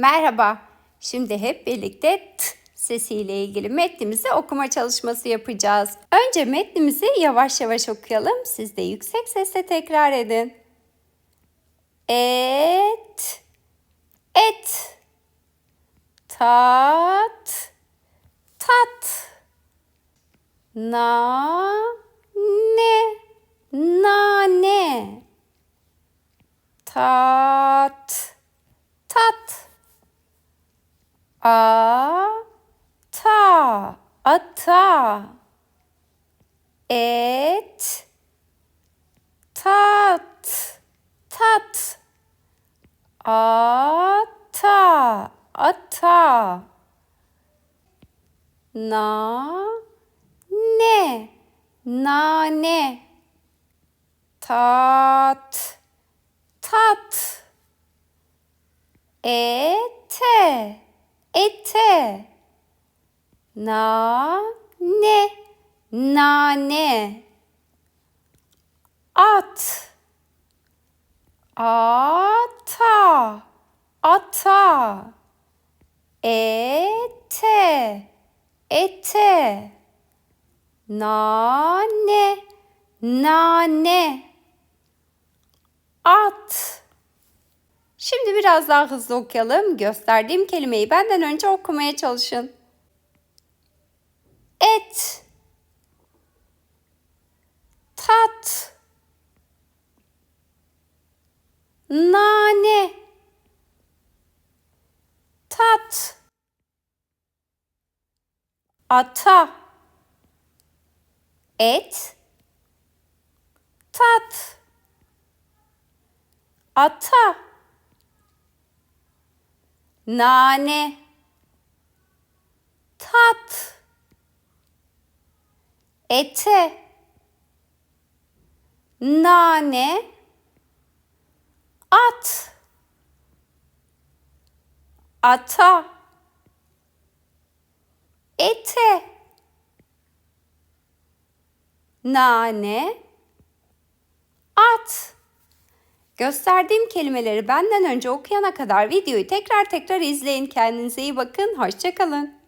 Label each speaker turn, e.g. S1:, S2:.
S1: Merhaba. Şimdi hep birlikte t sesiyle ilgili metnimizi okuma çalışması yapacağız. Önce metnimizi yavaş yavaş okuyalım. Siz de yüksek sesle tekrar edin. Et, et, tat, tat, na, ne, nane, tat, tat, a, ta, ata, et, tat, tat, ata, ata, na, ne, nane, tat, tat, ete, ete, na, ne, nane, at, ata, ata, ete, ete, nane, nane, at. Şimdi biraz daha hızlı okuyalım. Gösterdiğim kelimeyi benden önce okumaya çalışın. Et, tat, nane, tat, ata, et, tat, ata, nane, tat, ete, nane, at, ata, ete, nane, at. Gösterdiğim kelimeleri benden önce okuyana kadar videoyu tekrar tekrar izleyin. Kendinize iyi bakın. Hoşçakalın.